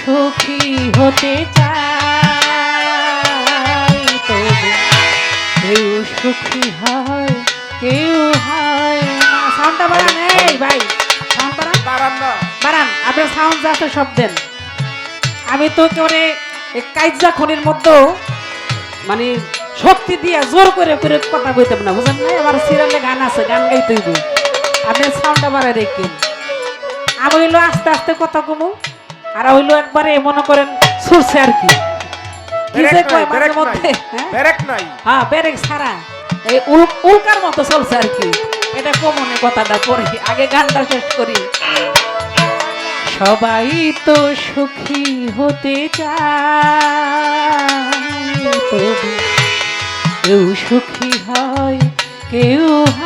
সুখী হতে চাই তবু কেউ সুখী হয় কেউ হয় না। সাউন্ডটা বাড়ান এই ভাই। সাউন্ড বাড়ান। দাঁড়ান না। বাড়ান আপনার সাউন্ড যাতে সব দেন। আমি তো করে কাইজা খনির মধ্যেও মানে শক্তি দিয়ে জোর করে করে কথা কইতাম না বুঝেন না আমার সিরিয়ালে গান আছে গান গাইতে হইব। আপনি সাউন্ডটা বাড়াই রেখেন আমি হইল আস্তে আস্তে কথা কমু। আর হইল একবারে মনে করেন সুরছে আর কি। হ্যাঁ? হ্যাঁ ব্রেক ছাড়া। এই উল্কার মতো চলছে আর কি। এটা কমনে কথাটা পড়ি আগে গানটা শেষ করি। সবাই তো সুখী হতে চায় কেউ সুখী হয় কেউ হয়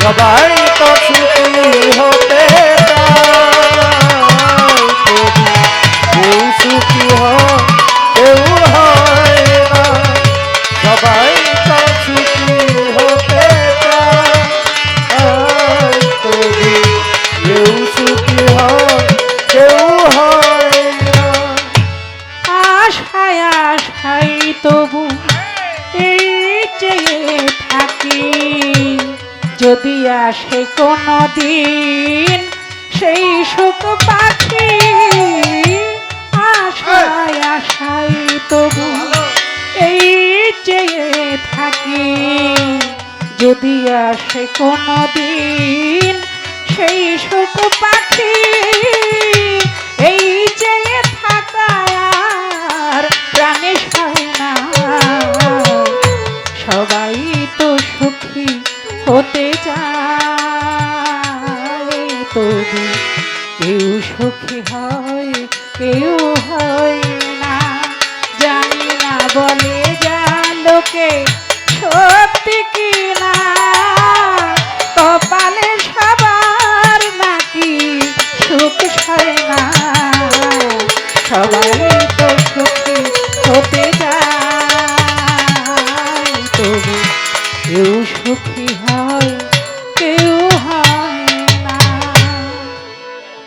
সবাই তো সুখী হতে সুখী হয় সবাই তো সুখী হতে কেউ সুখী কেউ হয় আশায় আশায় তবু এই চেয়ে থাকি। যদি আসে কোনো দিন সেই সুখ পাখি আশায় আশায় তবু এই চেয়ে থাকি। যদি আসে কোনো দিন সেই সুখ পাখি তবু কেউ সুখী হয়, কেউ হয় না। জানি না বলে যা লোকে সত্যি কি না কপালে সবার নাকি সুখ সয় না। সবাই তো সুখী হতে যায় তবু কেউ সুখী